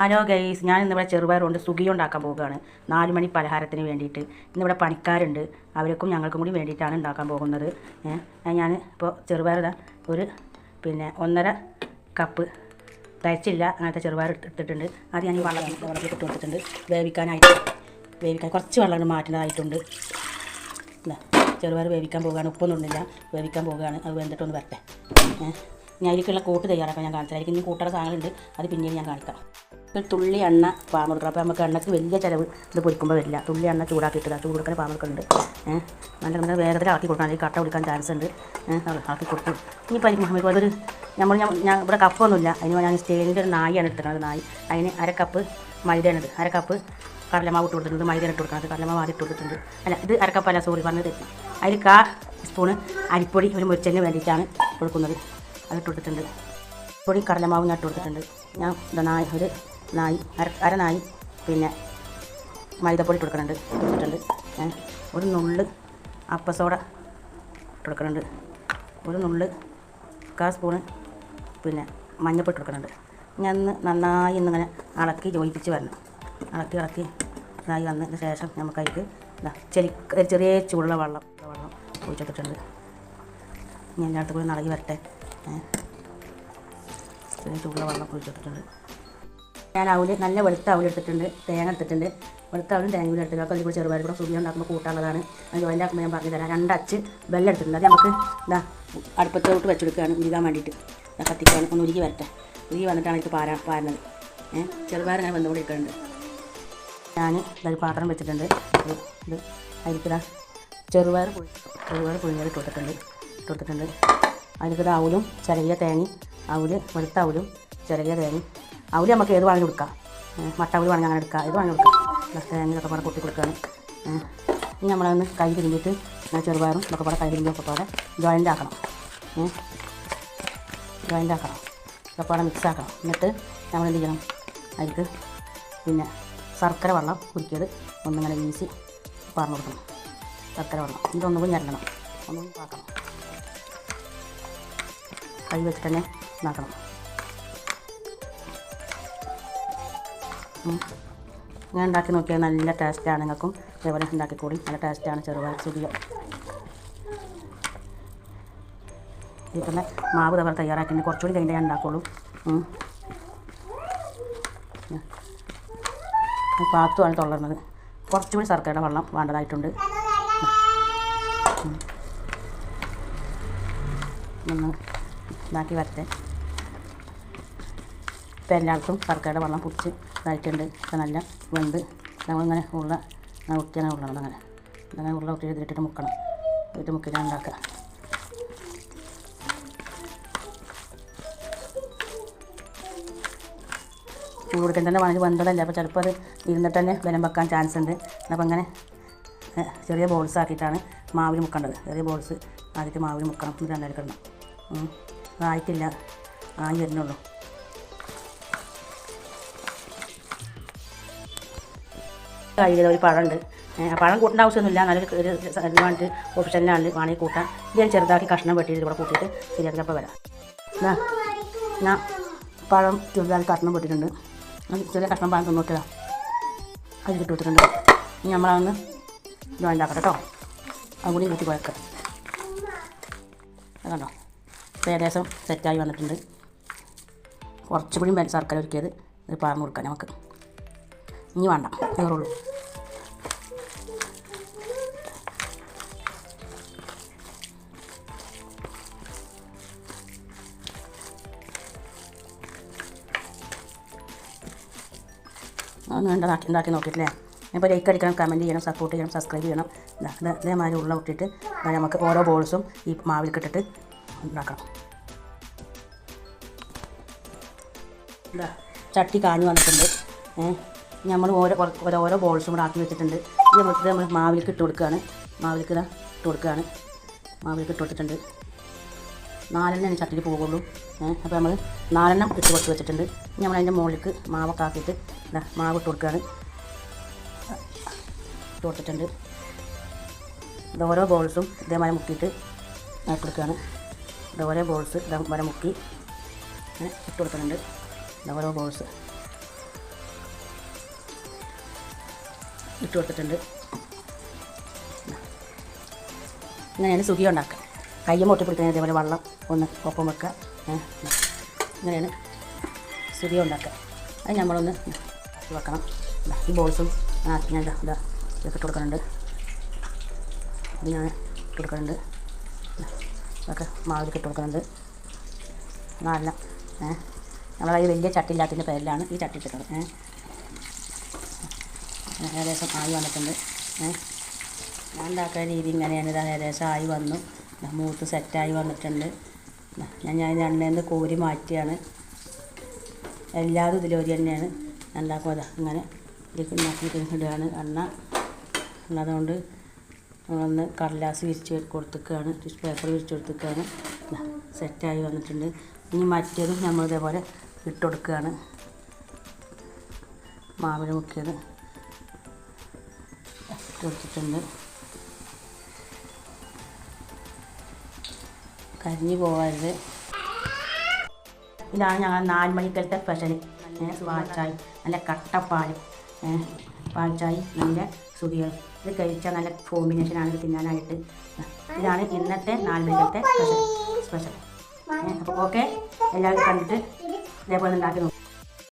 Hello guys ഞാൻ ഇന്നിവിടെ ചെറുപയർ കൊണ്ട് സുഖി ഉണ്ടാക്കാൻ പോവുകയാണ്. നാല് മണി പലഹാരത്തിന് വേണ്ടിയിട്ട്. ഇന്നിവിടെ പണിക്കാരുണ്ട്. അവർക്കും ഞങ്ങൾക്കും കൂടി വേണ്ടിയിട്ടാണ് ഉണ്ടാക്കാൻ പോകുന്നത്. ഞാൻ ഇപ്പോൾ ചെറുപയർ ഒരു പിന്നെ ഒന്നര കപ്പ് തയ്ച്ചില്ല. അങ്ങനത്തെ ചെറുപയർ എടുത്ത് എടുത്തിട്ടുണ്ട് അത് ഞാൻ ഈ വെള്ളത്തിൽ ഇട്ട് കൊടുത്തിട്ടുണ്ട്. വേവിക്കാനായിട്ട് വേവിക്കാൻ കുറച്ച് വെള്ളം മാറ്റുന്നതായിട്ടുണ്ട്. ചെറുപയർ വേവിക്കാൻ പോവുകയാണ്. ഉപ്പൊന്നും ഇല്ല വേവിക്കാൻ പോവുകയാണ്. അത് വെന്തിട്ടൊന്ന് വരട്ടെ. ഞാൻ അതിലേക്കുള്ള കൂട്ട് തയ്യാറാക്കാൻ ഞാൻ കാണിച്ചു അതിലേക്ക് ഇനി കൂട്ടുള്ള സാധനങ്ങളുണ്ട്. അത് പിന്നീട് ഞാൻ കാണിക്കാം. ഒരു തുള്ളി എണ്ണ പാമ്പ് കൊടുക്കണം. അപ്പോൾ നമുക്ക് എണ്ണയ്ക്ക് വലിയ ചിലവ് ഇത് പൊരിക്കുമ്പോൾ വരില്ല. തുള്ളി എണ്ണ ചൂടാക്കിയിട്ടില്ല ചൂട് കൊടുക്കാൻ ഏഹ് നല്ല നമ്മൾ വേഗത്തിൽ ആക്കി കൊടുക്കണം. അല്ലെങ്കിൽ കട്ട കൊടുക്കാൻ ചാൻസ് ഉണ്ട്. ആക്കി കൊടുത്തു ഇനി പരിക്കും അതൊരു നമ്മൾ ഞാൻ ഇവിടെ കപ്പൊന്നുമില്ല അതിന് ഞാൻ സ്റ്റേജിന്റെ ഒരു നായിയാണ് എടുത്തിട്ടുള്ളത്. നായി. അതിന് അര കപ്പ് മൈദയാണിത്. അര കപ്പ് കടലമാവ് ഇട്ട് കൊടുത്തിട്ടുണ്ട്. മൈദ ഇട്ട് കൊടുക്കുന്നത്. കടലമാവ് ആദ്യം ഇട്ട് കൊടുത്തിട്ടുണ്ട്. അല്ല ഇത് അരക്കപ്പല്ല സോറി പറഞ്ഞത് തെറ്റി. അതിൽ കാ സ്പൂണ് അരിപ്പൊടി ഒരു മുരിച്ചതിന് വേണ്ടിയിട്ടാണ് കൊടുക്കുന്നത്. അത് കൊടുത്തിട്ടുണ്ട് പൊടി കടലമാവ് ഞാൻ ഇട്ട് കൊടുത്തിട്ടുണ്ട് ഞാൻ നായി ഒരു നായി അര അര നായി പിന്നെ മൈദപ്പൊടി ഇട്ട് കൊടുക്കുന്നുണ്ട് കൊടുത്തിട്ടുണ്ട് ഒരു നുള്ള് അപ്പസോട ഇട്ട് കൊടുക്കുന്നുണ്ട് ഒരു നുള്ള് കാ സ്പൂണ് പിന്നെ മഞ്ഞപ്പൊടി കൊടുക്കുന്നുണ്ട് ഞാൻ നന്നായി ഇന്നിങ്ങനെ ഇളക്കി യോജിപ്പിച്ച് വരണം. ഇളക്കി ഇളക്കി ഇതായി വന്നതിന് ശേഷം നമുക്കതിക്ക് ഇതാ ചെലി ചെറിയ ചൂടുള്ള വെള്ളം വെള്ളം ഒഴിച്ചെടുത്തിട്ടുണ്ട് ഞാൻ എല്ലായിടത്തും കൂടി നിളകി വരട്ടെ. ചൂടുള്ള വെള്ളം ഒഴിച്ചിട്ടിട്ടുണ്ട് ഞാൻ അവൽ നല്ല വെളുത്ത അവൽ എടുത്തിട്ടുണ്ട് തേങ്ങ എടുത്തിട്ടുണ്ട്. വെളുത്ത അവലും തേങ്ങ എടുത്തിട്ട് അതിൽ കൂടി ചെറുപയർ കൂടെ സുഖി ഉണ്ടാക്കുമ്പോൾ കൂട്ടാനുള്ളതാണ്. അത് ജോയിന്റ് ആക്കുമ്പോൾ ഞാൻ പറഞ്ഞു തരാം രണ്ടച്ച് വെള്ളം എടുത്തിട്ടുണ്ട്. അത് നമുക്ക് ഇതാ അടുപ്പത്തോട്ട് വെച്ചെടുക്കുകയാണ്. ഉരുകാൻ വേണ്ടിയിട്ട്. കത്തിക്കാൻ ഒന്ന് ഉരുകി വരട്ടെ. ഉരുകി വന്നിട്ടാണ് എനിക്ക് പാരാ പാരുന്നത്. ഏഹ് ചെറുപയർ കൂടി ബന്ധപ്പെട്ടിരിക്കുന്നുണ്ട് ഞാൻ ഇതൊരു പാത്രം വെച്ചിട്ടുണ്ട്. ഇത് അതിലേക്കിതാ ചെറുപയർ പുഴി ചെറുപയർ ഇട്ട് കൊടുത്തിട്ടുണ്ട്. കൊടുത്തിട്ടുണ്ട്. അതിലേക്കിത് അവലും ചിരകിയ തേങ്ങ അവൽ വെളുത്ത അവലും ചിരകിയ തേങ്ങ അവൽ നമുക്ക് ഏത് വാങ്ങി കൊടുക്കാം മട്ട അവൽ വാങ്ങി അങ്ങനെ എടുക്കാം. ഏത് വാങ്ങി കൊടുക്കാം തേങ്ങ ഇതൊക്കെ പാടെ കൊട്ടി കൊടുക്കുകയാണ്. ഇനി നമ്മളൊന്ന് കൈ തിരിഞ്ഞിട്ട് ചെറുപയറും ഇതൊക്കെ പാടെ കൈ തിരിഞ്ഞൊക്കെ പാടെ ജോയിന്റ് ആക്കണം. ജോയിന്റ് ആക്കണം. ഇതൊക്കെ പാടെ മിക്സ് ആക്കണം. എന്നിട്ട് നമ്മൾ എന്ത് ചെയ്യണം? അതിലേക്ക് പിന്നെ ശർക്കര വെള്ളം കുടിക്കിയത് ഒന്നിങ്ങനെ വീശി പറഞ്ഞു കൊടുക്കണം. ശർക്കര വെള്ളം. ഇതൊന്നും ഞരണം ഒന്നും പാക്കണം കൈ വെച്ചിട്ട് തന്നെ ഇതാക്കണം. ഞാൻ ഉണ്ടാക്കി നോക്കിയാൽ നല്ല ടേസ്റ്റാണ് നിങ്ങൾക്കും. ഇതേപോലെ ഉണ്ടാക്കിക്കൂടി നല്ല ടേസ്റ്റാണ് ചെറുപയർ സുതിയ ഇതിപ്പോൾ മാവ് ഇതേപോലെ തയ്യാറാക്കിയിട്ട് കുറച്ചുകൂടി കഴിഞ്ഞ ഞാൻ ഉണ്ടാക്കുള്ളൂ. പാത്തുമാണ് തൊള്ളർന്നത് കുറച്ചുകൂടി ശർക്കരയുടെ വെള്ളം വേണ്ടതായിട്ടുണ്ട്. ഒന്ന് ഇതാക്കി വരട്ടെ. ഇപ്പം എല്ലാവർക്കും ശർക്കരയുടെ വെള്ളം കുടിച്ച് ഇതായിട്ടുണ്ട്. ഇപ്പം നല്ല വെന്ത്. നമ്മളിങ്ങനെ ഉള്ള അങ്ങനെ ഉള്ളത് അങ്ങനെ അങ്ങനെ ഉള്ള ഉരുട്ടി ഇതിലിട്ടിട്ട് മുക്കണം. ഇട്ട് മുക്കി ഞാൻ ഉണ്ടാക്കുക. ചൂടിക്കാൻ തന്നെ വാങ്ങി വെന്തതല്ലേ. അപ്പോൾ ചിലപ്പോൾ അത് ഇരുന്നിട്ട് തന്നെ ബലം വെക്കാൻ ചാൻസ് ഉണ്ട്. അപ്പോൾ അങ്ങനെ ചെറിയ ബോൾസ് ആക്കിയിട്ടാണ് മാവിൽ മുക്കേണ്ടത്. ചെറിയ ബോൾസ് ആദ്യത്തെ മാവിൽ മുക്കണം. എന്നിട്ട് രണ്ടായി അതായിട്ടില്ല ആയി വരുന്നുള്ളൂ കയ്യിൽ ഒരു പഴമുണ്ട്. പഴം കൂട്ടേണ്ട ആവശ്യമൊന്നുമില്ല. നല്ലൊരു ഒരു വേണ്ടിട്ട് ഓപ്ഷനിലാണ് വേണമെങ്കിൽ കൂട്ടാം. ഇത് ഞാൻ ചെറുതാക്കി കഷ്ണം വെട്ടിയിട്ട് ഇവിടെ കൂട്ടിയിട്ട് ശരിയാക്കിയപ്പോൾ വരാം. എന്നാ ഞാൻ പഴം ചെറുതാക്കി കഷ്ണം വെട്ടിയിട്ടുണ്ട്. ചെറിയ കഷ്ണം പഴം തിന്നോട്ടില്ല അത് കിട്ടി കൊടുത്തിട്ടുണ്ട്. ഇനി നമ്മളതൊന്ന് ജോയിന്റ് ആക്കട്ടെ കേട്ടോ. അതുകൂടി കൂട്ടി കുഴക്കാം. അത് കണ്ടോ? ഇപ്പോൾ ഏകദേശം സെറ്റായി വന്നിട്ടുണ്ട്. കുറച്ചുകൂടി ശർക്കര ഒരുക്കിയത് ഇത് പറഞ്ഞു കൊടുക്കാം നമുക്ക്. ഇനി വേണ്ട വേറുള്ളൂ ഒന്ന് ഉണ്ടാക്കി ഉണ്ടാക്കി നോക്കിയിട്ടില്ലേ? ഇപ്പോൾ ലൈക്ക് അടിക്കണം കമന്റ് ചെയ്യണം സപ്പോർട്ട് ചെയ്യണം സബ്സ്ക്രൈബ് ചെയ്യണം. ഇതാ ഇത് ഇതേമാതിരി ഉള്ള ഇട്ടിട്ട് ഇതാ നമുക്ക് ഓരോ ബോൾസും ഈ മാവിൽ കിട്ടിട്ട് ഉണ്ടാക്കണം. ഇതാ ചട്ടി കാഞ്ഞു വന്നിട്ടുണ്ട്. നമ്മൾ ഓരോ ഓരോ ബോൾസും കൂടെ ആക്കി വെച്ചിട്ടുണ്ട്. ഇത് നമുക്ക് നമ്മൾ മാവിലേക്ക് ഇട്ട് കൊടുക്കുകയാണ് മാവിലേക്ക് ഇതാ ഇട്ട് കൊടുക്കുകയാണ് മാവിലേക്ക് ഇട്ട് കൊടുത്തിട്ടുണ്ട്. നാലെണ്ണം ചട്ടിയിൽ പോകുള്ളൂ. അപ്പോൾ നമ്മൾ നാലെണ്ണം ഇട്ട് കൊടുത്ത് വെച്ചിട്ടുണ്ട്. നമ്മൾ അതിന്റെ മുകളിലേക്ക് മാവൊക്കെ ആക്കിയിട്ട് ഇതാ മാവ് ഇട്ട് കൊടുക്കുകയാണ് ഇട്ട് കൊടുത്തിട്ടുണ്ട്. ഓരോ ബോൾസും ഇതേമാതിരി മുക്കിയിട്ട് ആക്കി കൊടുക്കുകയാണ് ഇത് ഓരോ ബോൾസ് ഇതേമാതിരി മുക്കി ഇട്ട് കൊടുക്കുന്നുണ്ട് ഓരോ കോഴ്സ് ഇട്ട് കൊടുത്തിട്ടുണ്ട്. ഇങ്ങനെയാണ് സുഖി ഉണ്ടാക്കുക. കയ്യും ഒട്ടിപ്പിടിക്കുന്ന ഇതേപോലെ വെള്ളം ഒന്ന് ഒപ്പം വെക്കുക. ഇങ്ങനെയാണ് സുഖി ഉണ്ടാക്കുക. അത് നമ്മളൊന്ന് വെക്കണം. ഈ ബോൾസും ഞാൻ ഇതാ ഇതാ ഇതൊക്കെ ഇട്ട് കൊടുക്കുന്നുണ്ട്. ഇത് ഞാൻ ഇട്ട് കൊടുക്കുന്നുണ്ട്. ഇതൊക്കെ മാവിലേക്ക് ഇട്ട് കൊടുക്കുന്നുണ്ട്. നല്ല ഏഹ് നമ്മളത് വലിയ ചട്ടി ഇല്ലാത്തതിന്റെ പേരിലാണ് ഈ ചട്ടി ഇട്ടത് ഏകദേശം ആയി വന്നിട്ടുണ്ട്. ഞാൻ ഉണ്ടാക്കുന്ന രീതി ഇങ്ങനെയാണ്. ഇത് ഏകദേശം ആയി വന്നു. മൂത്ത് സെറ്റായി വന്നിട്ടുണ്ട്. ഞാൻ ഞാൻ എണ്ണയിൽ കോരി മാറ്റിയാണ്. എല്ലാതും ഇതിലൊരു തന്നെയാണ്. ഉണ്ടാക്കുക അങ്ങനെ ഇതിലേക്ക് ഇടുകയാണ് എണ്ണ. അതുകൊണ്ട് ഒന്ന് കടലാസ് വിരിച്ച് കൊടുത്തേക്കാണ് ടിഷ്യൂ പേപ്പർ വിരിച്ച് കൊടുത്തേക്കാണ് സെറ്റായി വന്നിട്ടുണ്ട്. ഇനി മറ്റേതും നമ്മൾ ഇതേപോലെ ഇട്ട് കൊടുക്കുകയാണ് മാവിൽ മുക്കിയത് ഇട്ട് കൊടുത്തിട്ടുണ്ട്. കരിഞ്ഞു പോകരുത് ഇതാണ് ഞങ്ങൾ നാല് മണിക്കലത്തെ സ്പെഷ്യൽ നല്ല പാൽച്ചായ് നല്ല കട്ടപ്പാൽ പാൽച്ചായ് നല്ല സുഖികൾ ഇത് കഴിച്ചാൽ നല്ല കോമ്പിനേഷനാണ് ഇത് തിന്നാനായിട്ട്. ഇതാണ് ഇന്നത്തെ നാല് മണിക്കലത്തെ സ്പെഷ്യൽ സ്പെഷ്യൽ അപ്പോൾ ഓക്കെ? എല്ലാവരും കണ്ടിട്ട് ഇതേപോലെ ഉണ്ടാക്കി നോക്കും